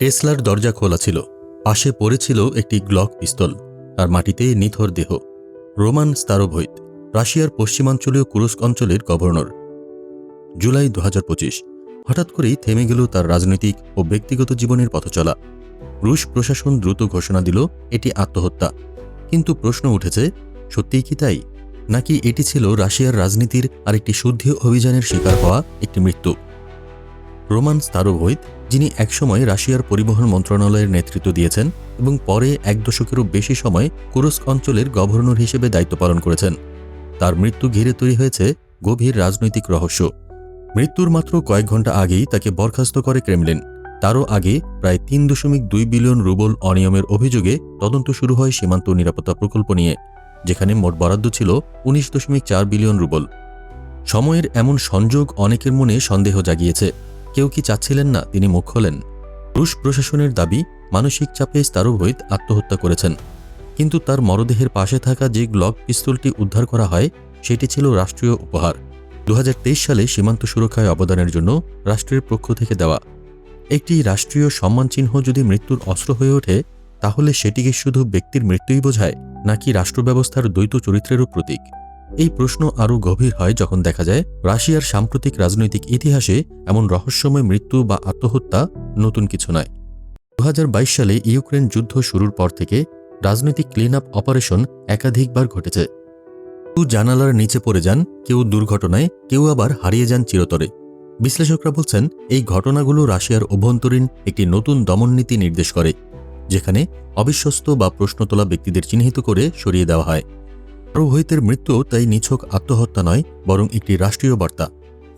টেসলার দরজা খোলা ছিল। পাশে পড়েছিল একটি গ্লক পিস্তল আর মাটিতে নিথর দেহ। রোমান স্তারোভৈত, রাশিয়ার পশ্চিমাঞ্চলীয় কুরস্ক অঞ্চলের গভর্নর। জুলাই দু হাজার পঁচিশ, হঠাৎ করেই থেমে গেল তার রাজনৈতিক ও ব্যক্তিগত জীবনের পথচলা। রুশ প্রশাসন দ্রুত ঘোষণা দিল এটি আত্মহত্যা। কিন্তু প্রশ্ন উঠেছে, সত্যিই কি তাই? নাকি এটি ছিল রাশিয়ার রাজনীতির আরেকটি শুদ্ধি অভিযানের শিকার হওয়া একটি মৃত্যু? রোমান স্তারোভৈত যিনি একসময় রাশিয়ার পরিবহন মন্ত্রণালয়ের নেতৃত্ব দিয়েছেন এবং পরে এক দশকেরও বেশি সময় কুরস্ক অঞ্চলের গভর্নর হিসেবে দায়িত্ব পালন করেছেন। তার মৃত্যু ঘিরে তৈরি হয়েছে গভীর রাজনৈতিক রহস্য। মৃত্যুর মাত্র কয়েক ঘণ্টা আগেই তাকে বরখাস্ত করে ক্রেমলিন। তারও আগে প্রায় তিন দশমিক দুই বিলিয়ন রুবল অনিয়মের অভিযোগে তদন্ত শুরু হয় সীমান্ত নিরাপত্তা প্রকল্প নিয়ে, যেখানে মোট বরাদ্দ ছিল উনিশ দশমিক চার বিলিয়ন রুবল। সময়ের এমন সংযোগ অনেকের মনে সন্দেহ জাগিয়েছে। কেউ কি চাচ্ছিলেন না তিনি মুখ খোলেন। রুশ প্রশাসনের দাবি, মানসিক চাপে স্তারোভৈত আত্মহত্যা করেছেন। কিন্তু তার মরদেহের পাশে থাকা যে গ্লক পিস্তলটি উদ্ধার করা হয়, সেটি ছিল রাষ্ট্রীয় উপহার। দু হাজার তেইশ সালে সীমান্ত সুরক্ষায় অবদানের জন্য রাষ্ট্রের পক্ষ থেকে দেওয়া। একটি রাষ্ট্রীয় সম্মান চিহ্ন যদি মৃত্যুর অস্ত্র হয়ে ওঠে, তাহলে সেটিকে শুধু ব্যক্তির মৃত্যুই বোঝায়, নাকি রাষ্ট্র ব্যবস্থার দ্বৈত চরিত্রেরও প্রতীক? এই প্রশ্ন আরও গভীর হয় যখন দেখা যায়, রাশিয়ার সাম্প্রতিক রাজনৈতিক ইতিহাসে এমন রহস্যময় মৃত্যু বা আত্মহত্যা নতুন কিছু নয়। দু সালে ইউক্রেন যুদ্ধ শুরুর পর থেকে রাজনৈতিক ক্লিন আপ অপারেশন একাধিকবার ঘটেছে। কেউ জানালার নিচে পড়ে যান, কেউ দুর্ঘটনায়, কেউ আবার হারিয়ে যান চিরতরে। বিশ্লেষকরা বলছেন, এই ঘটনাগুলো রাশিয়ার অভ্যন্তরীণ একটি নতুন দমননীতি নির্দেশ করে, যেখানে অবিশ্বস্ত বা প্রশ্ন তোলা ব্যক্তিদের চিহ্নিত করে সরিয়ে দেওয়া হয়। প্রোহিতের মৃত্যু তাই নিছক আত্মহত্যা নয়, বরং একটি রাষ্ট্রীয় বার্তা।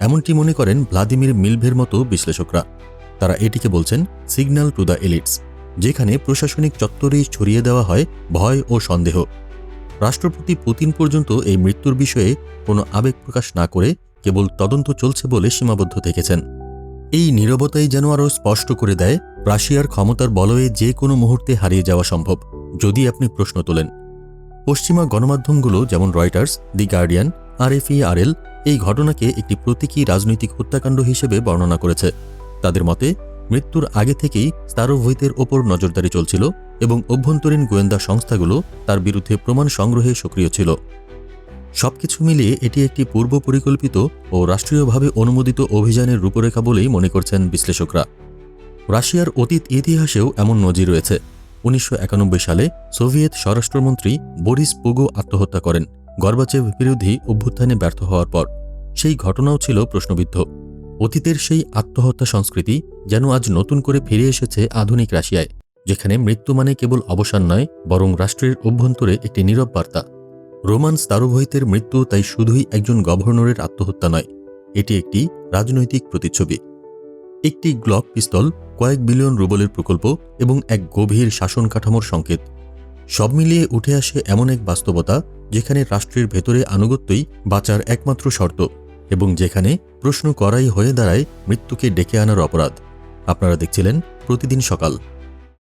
এমনটি মনে করেন ভ্লাদিমির মিলভের মতো বিশ্লেষকরা। তারা এটিকে বলছেন, সিগন্যাল টু দ্য এলিটস যেখানে প্রশাসনিক চত্বরেই ছড়িয়ে দেওয়া হয় ভয় ও সন্দেহ। রাষ্ট্রপতি পুতিন পর্যন্ত এই মৃত্যুর বিষয়ে কোনো আবেগ প্রকাশ না করে কেবল তদন্ত চলছে বলে সীমাবদ্ধ থেকেছেন। এই নীরবতাই যেন আরও স্পষ্ট করে দেয়, রাশিয়ার ক্ষমতার বলয়ে যে কোনো মুহূর্তে হারিয়ে যাওয়া সম্ভব, যদি আপনি প্রশ্ন তোলেন। পশ্চিমা গণমাধ্যমগুলো যেমন রয়টার্স, দি গার্ডিয়ান আর এফ আরএফইআরএল এই ঘটনাকে একটি প্রতীকী রাজনৈতিক হত্যাকাণ্ড হিসেবে বর্ণনা করেছে। তাদের মতে, মৃত্যুর আগে থেকেই স্তারোভৈতের ওপর নজরদারি চলছিল এবং অভ্যন্তরীণ গোয়েন্দা সংস্থাগুলো তার বিরুদ্ধে প্রমাণ সংগ্রহে সক্রিয় ছিল। সবকিছু মিলিয়ে এটি একটি পূর্ব পরিকল্পিত ও রাষ্ট্রীয়ভাবে অনুমোদিত অভিযানের রূপরেখা বলেই মনে করছেন বিশ্লেষকরা। রাশিয়ার অতীত ইতিহাসেও এমন নজির রয়েছে। উনিশশো একানব্বই সালে সোভিয়েত স্বরাষ্ট্রমন্ত্রী বরিস পুগো আত্মহত্যা করেন। গর্বাচেভ বিরোধী অভ্যুত্থানে ব্যর্থ হওয়ার পর সেই ঘটনাও ছিল প্রশ্নবিদ্ধ। অতীতের সেই আত্মহত্যা সংস্কৃতি যেন আজ নতুন করে ফিরে এসেছে আধুনিক রাশিয়ায়, যেখানে মৃত্যু মানে কেবল অবসান নয়, বরং রাষ্ট্রের অভ্যন্তরে একটি নীরব বার্তা। রোমান স্তারোভৈতের মৃত্যু তাই শুধুই একজন গভর্নরের আত্মহত্যা নয়, এটি একটি রাজনৈতিক প্রতিচ্ছবি। একটি গ্লক পিস্তল কয়েক বিলিয়ন রুবলের প্রকল্প এবং এক গভীর শাসন কাঠামোর সংকেত। সব মিলিয়ে উঠে আসে এমন এক বাস্তবতা যেখানে রাষ্ট্রের ভেতরে আনুগত্যই বাঁচার একমাত্র শর্ত এবং যেখানে প্রশ্ন করাই হয়ে দাঁড়ায় মৃত্যুকে ডেকে আনার অপরাধ। আপনারা দেখছিলেন প্রতিদিন সকাল।